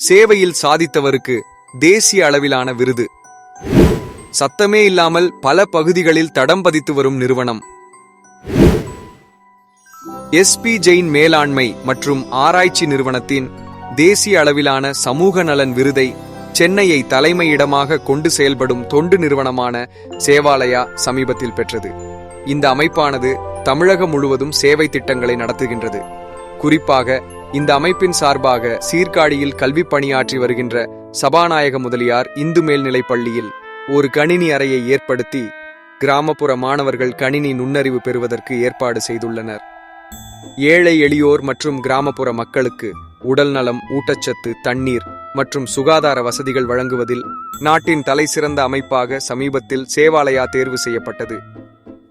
சேவையில் சாதித்தவருக்கு தேசிய அளவிலான விருது. சத்தமே இல்லாமல் பல பகுதிகளில் தடம் பதித்து வரும் நிறுவனம். எஸ்பி ஜெயின் மேலாண்மை மற்றும் ஆராய்ச்சி நிறுவனத்தின் தேசிய அளவிலான சமூக நலன் விருதை சென்னையை தலைமையிடமாக கொண்டு செயல்படும் தொண்டு நிறுவனமான சேவாலயா சமீபத்தில் பெற்றது. இந்த அமைப்பானது தமிழகம் முழுவதும் சேவை திட்டங்களை நடத்துகின்றது. குறிப்பாக இந்த அமைப்பின் சார்பாக சீர்காழியில் கல்வி பணியாற்றி வருகின்ற சபாநாயக முதலியார் இந்து மேல்நிலைப் பள்ளியில் ஒரு கணினி அறையை ஏற்படுத்தி கிராமப்புற மாணவர்கள் கணினி நுண்ணறிவு பெறுவதற்கு ஏற்பாடு செய்துள்ளனர். ஏழை எளியோர் மற்றும் கிராமப்புற மக்களுக்கு உடல்நலம் ஊட்டச்சத்து தண்ணீர் மற்றும் சுகாதார வசதிகள் வழங்குவதில் நாட்டின் தலைசிறந்த அமைப்பாக சமீபத்தில் சேவாலயா தேர்வு செய்யப்பட்டது.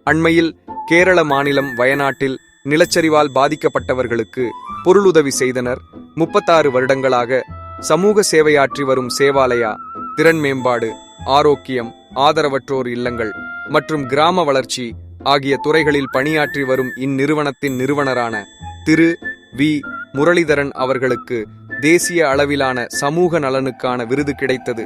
அண்மையில் கேரள மாநிலம் வயநாட்டில் நிலச்சரிவால் பாதிக்கப்பட்டவர்களுக்கு பொருளுதவி செய்தனர். முப்பத்தாறு வருடங்களாக சமூக சேவையாற்றி வரும் சேவாலயா திறன் மேம்பாடு ஆரோக்கியம் ஆதரவற்றோர் இல்லங்கள் மற்றும் கிராம வளர்ச்சி ஆகிய துறைகளில் பணியாற்றி வரும் இந்நிறுவனத்தின் நிறுவனரான திரு. வி. முரளிதரன் அவர்களுக்கு தேசிய அளவிலான சமூக நலனுக்கான விருது கிடைத்தது.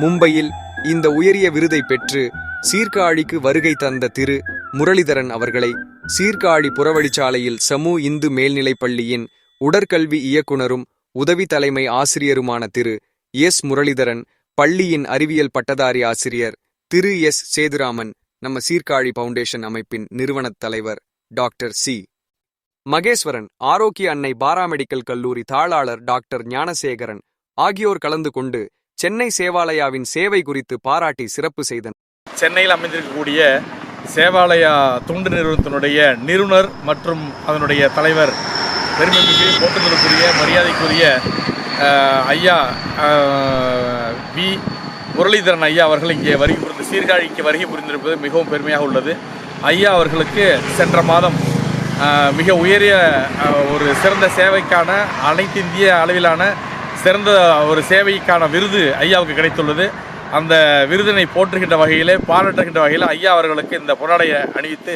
மும்பையில் இந்த உயரிய விருதை பெற்று சீர்காழிக்கு வருகை தந்த திரு. முரளிதரன் அவர்களை சீர்காழி புறவழிச்சாலையில் சமூ இந்து மேல்நிலைப் பள்ளியின் உடற்கல்வி இயக்குனரும் உதவி தலைமை ஆசிரியருமான திரு. எஸ். முரளிதரன் பள்ளியின் அறிவியல் பட்டதாரி ஆசிரியர் திரு. எஸ். சேதுராமன் நம்ம சீர்காழி பவுண்டேஷன் அமைப்பின் நிறுவனத் தலைவர் டாக்டர் சி. மகேஸ்வரன் ஆரோக்கிய அன்னை பாராமெடிக்கல் கல்லூரி தாளாளர் டாக்டர் ஞானசேகரன் ஆகியோர் கலந்து கொண்டு சென்னை சேவாலயாவின் சேவை குறித்து பாராட்டி சிறப்பு செய்தனர். சென்னையில் அமைந்திருக்கக்கூடிய சேவாலயா தொண்டு நிறுவனத்தினுடைய நிறுவனர் மற்றும் அதனுடைய தலைவர் பெருமைமிகு போட்டுதலுக்குரிய மரியாதைக்குரிய ஐயா வி. முரளிதரன் ஐயா அவர்கள் இங்கே வருகை புரிந்து சீர்காழிக்கு வருகை புரிந்திருப்பது மிகவும் பெருமையாக உள்ளது. ஐயா அவர்களுக்கு சென்ற மாதம் மிக உயரிய ஒரு சிறந்த சேவைக்கான அனைத்து இந்திய அளவிலான சிறந்த ஒரு சேவைக்கான விருது ஐயாவுக்கு கிடைத்துள்ளது. அந்த விருதினை போற்றுகின்ற வகையிலே பாராட்டுகின்ற வகையில் ஐயா அவர்களுக்கு இந்த பொன்னாடையை அணிவித்து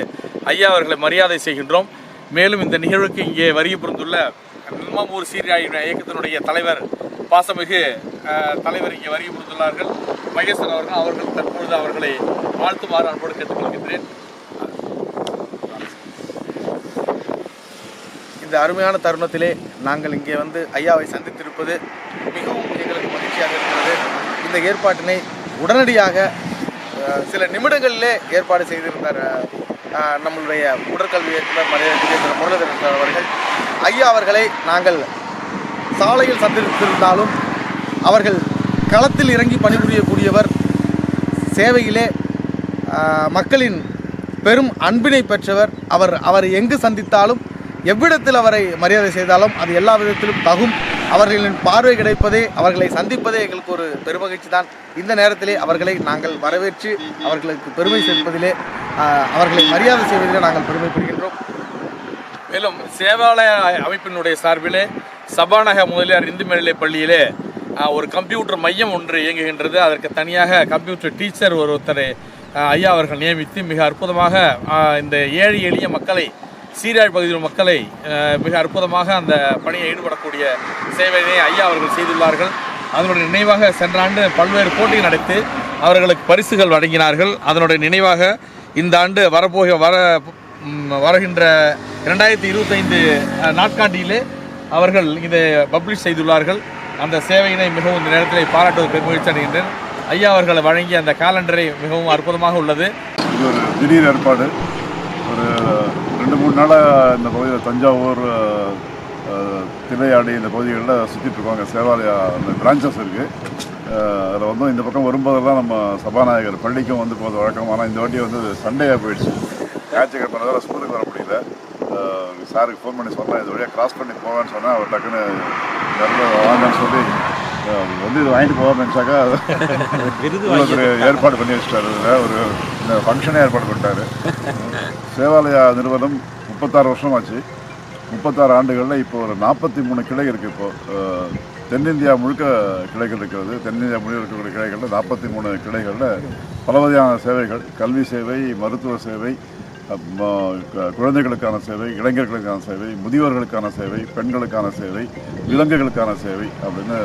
ஐயா அவர்களை மரியாதை செய்கின்றோம். மேலும் இந்த நிகழ்வுக்கு இங்கே வருகை புரிந்துள்ள நிம்மூர் சீர்காழி இயக்கத்தினுடைய தலைவர் பாசமிகு தலைவர் இங்கே வருகை புரிந்துள்ளார்கள். மகேசன் அவர்கள் அவர்கள் தற்பொழுது அவர்களை வாழ்த்துமாறு அன்போடு கேட்டுக்கொள்கின்றேன். இந்த அருமையான தருணத்திலே நாங்கள் இங்கே வந்து ஐயாவை சந்தித்திருப்பது மிகவும் எங்களுக்கு மகிழ்ச்சியாக இருக்கிறது. இந்த ஏற்பாட்டினை உடனடியாக சில நிமிடங்களிலே ஏற்பாடு செய்திருந்தார் நம்மளுடைய உடற்கல்வி இயக்குனர் மரியாதை திரு முரளிதரன் அவர்கள். ஐயா அவர்களை நாங்கள் சாலையில் சந்தித்திருந்தாலும் அவர்கள் களத்தில் இறங்கி பணிபுரியக்கூடியவர் சேவையிலே மக்களின் பெரும் அன்பினை பெற்றவர் அவர் அவரை எங்கு சந்தித்தாலும் எவ்விடத்தில் அவரை மரியாதை செய்தாலும் அது எல்லா விதத்திலும் தகும். அவர்களின் பார்வை கிடைப்பதே அவர்களை சந்திப்பதே எங்களுக்கு ஒரு பெருமகிழ்ச்சி தான் இந்த நேரத்திலே அவர்களை நாங்கள் வரவேற்று அவர்களுக்கு பெருமை சேர்ப்பதிலே அவர்களை மரியாதை செய்வதிலே நாங்கள் பெருமைப்படுகின்றோம். மேலும் சேவாலய அமைப்பினுடைய சார்பிலே சபாநாயக முதலியார் இந்து மேல்நிலை பள்ளியிலே ஒரு கம்ப்யூட்டர் மையம் ஒன்று இயங்குகின்றது. அதற்கு தனியாக கம்ப்யூட்டர் டீச்சர் ஒருத்தரை ஐயா அவர்கள் நியமித்து மிக அற்புதமாக இந்த ஏழை எளிய மக்களை சீராழ் பகுதியில் மக்களை மிக அற்புதமாக அந்த பணியை ஈடுபடக்கூடிய சேவையினை ஐயா அவர்கள் செய்துள்ளார்கள். அதனுடைய நினைவாக சென்ற ஆண்டு பல்வேறு போட்டிகள் நடத்தி அவர்களுக்கு பரிசுகள் வழங்கினார்கள். அதனுடைய நினைவாக இந்த ஆண்டு வரப்போக வர வருகின்ற இரண்டாயிரத்தி இருபத்தைந்து நாட்காண்டியிலே அவர்கள் இதை பப்ளிஷ் செய்துள்ளார்கள். அந்த சேவையினை மிகவும் இந்த நேரத்தில் பாராட்டுவது பெருமகிழ்ச்சி அடைகின்றேன். ஐயா அவர்கள் வழங்கிய அந்த காலண்டரை மிகவும் அற்புதமாக உள்ளது. இது ஒரு திடீர் ஏற்பாடு. ஒரு ரெண்டு மூணு நாளாக இந்த பகுதியில் தஞ்சாவூர் தில்லையாடி இந்த பகுதிகளில் சுற்றிட்டு இருப்பாங்க சேவாலயா அந்த பிரான்ச்சஸ் இருக்குது அதில் வந்து இந்த பக்கம் வரும்போதெல்லாம் நம்ம சபாநாயகர் பள்ளிக்கும் வந்து போகிறது வழக்கம். ஆனால் இந்த வாட்டி வந்து சண்டேயாக போயிடுச்சு. ஞாயிற்றுக்கிழமை ஸ்கூலுக்கு வர முடியல. சாருக்கு ஃபோன் பண்ணி சொன்னேன் இது வழியாக கிராஸ் பண்ணி போவேன்னு சொன்னேன் அவர் டக்குன்னு வாங்கன்னு சொல்லி வந்து இது வாங்கிட்டு போவான்னு நினச்சாக்கா ஏற்பாடு பண்ணி வச்சுட்டாரு. இதுல. ஒரு இந்த ஃபங்க்ஷனே ஏற்பாடு பண்ணிட்டாரு. சேவாலயா நிறுவனம் முப்பத்தாறு வருஷம் ஆச்சு முப்பத்தாறு ஆண்டுகளில் இப்போ ஒரு நாற்பத்தி மூணு கிளை இருக்குது இப்போ. தென்னிந்தியா முழுக்க கிளைகள் இருக்கிறது. தென்னிந்தியா முழுக்க இருக்கக்கூடிய கிளைகளில் நாற்பத்தி மூணு கிளைகளில் பல வகையான சேவைகள். கல்வி சேவை மருத்துவ சேவை க- குழந்தைகளுக்கான சேவை இளைஞர்களுக்கான சேவை முதியோர்களுக்கான சேவை பெண்களுக்கான சேவை விலங்குகளுக்கான சேவை அப்படின்னு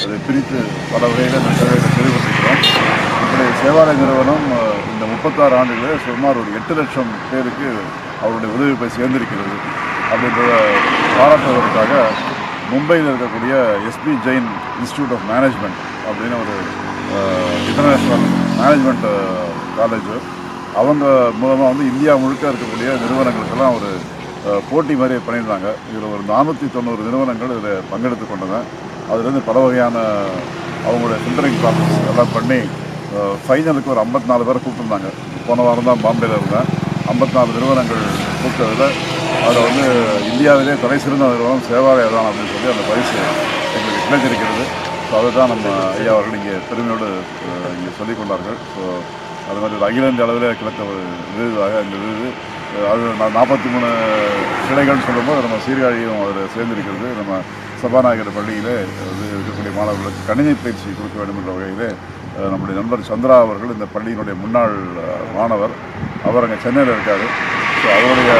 அதை பிரித்து பல வகையில் இந்த சேவைகளை செயல்படுத்திக்கிறோம் இப்படி சேவாலய நிறுவனம் இந்த முப்பத்தாறு ஆண்டுகளில் சுமார் ஒரு எட்டு லட்சம் பேருக்கு அவருடைய உதவி போய் சேர்ந்திருக்கிறது அப்படின்றத பாராட்டுவதற்காக மும்பையில் இருக்கக்கூடிய SP Jain Institute of Management அப்படின்னு ஒரு இன்டர்நேஷ்னல் மேனேஜ்மெண்ட் காலேஜ் அவங்க மூலமாக வந்து இந்தியா முழுக்க இருக்கக்கூடிய நிறுவனங்களுக்கெல்லாம் ஒரு போட்டி மாதிரி பண்ணியிருந்தாங்க. இதில் ஒரு நானூற்றி தொண்ணூறு நிறுவனங்கள் இதில் பங்கெடுத்து கொண்டன. அதுலேருந்து பல வகையான அவங்களுடைய ஃபில்டரிங் ப்ராசஸ் எல்லாம் பண்ணி ஃபைனலுக்கு ஒரு 54 நாலு பேரை கூப்பிட்டுருந்தாங்க. போன வாரம் தான் பாம்பேயில் இருந்தேன். 54 நாலு நிறுவனங்கள் கூப்பிட்டதில் அதில் வந்து இந்தியாவிலே தலை சிறந்த நிறுவனம் சேவாலயா தான் அப்படின்னு சொல்லி அந்த பரிசு எங்களுக்கு கிடைச்சிருக்கிறது. ஸோ அதை தான் நம்ம ஐயா அவர்கள் இங்கே பெருமையோடு இங்கே சொல்லிக் கொண்டார்கள். ஸோ அது மாதிரி ஒரு அகில இந்திய அளவில் கிடைத்த ஒரு விருதாக இந்த விருது அது நான் நாற்பத்தி மூணு கிளைகள்னு சொல்லும்போது நம்ம சீர்காழியும் அதில் சேர்ந்திருக்கிறது. நம்ம சபாநாயகர் பள்ளியில் வந்து இருக்கக்கூடிய மாணவர்களுக்கு கணினி பயிற்சி கொடுக்க வேண்டும் என்ற வகையிலே நம்முடைய நண்பர் சந்திரா அவர்கள் இந்த பள்ளியினுடைய முன்னாள் மாணவர். அவர் அங்கே சென்னையில் இருக்கார். ஸோ அவருடைய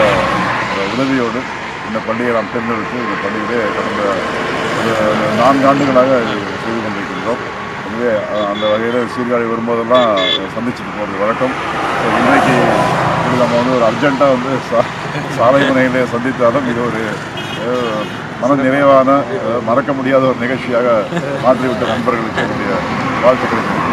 உதவியோடு இந்த பள்ளியை நாம் தேர்ந்தெடுத்து இந்த பள்ளியிலே கடந்த நான்கு ஆண்டுகளாக செய்து கொண்டிருக்கின்றோம். எனவே அந்த வகையில் சீர்காழி வரும்போதெல்லாம் சந்திச்சுட்டு போகிறது வழக்கம். ஸோ இன்றைக்கு இது நம்ம வந்து ஒரு அர்ஜெண்ட்டாக வந்து சா சாலை முனையிலே சந்தித்தாலும் இது ஒரு மன நிறைவான மறக்க முடியாத ஒரு நிகழ்ச்சியாக மாற்றிவிட்ட நண்பர்களுக்கு என்னுடைய வாழ்த்துக்கள்.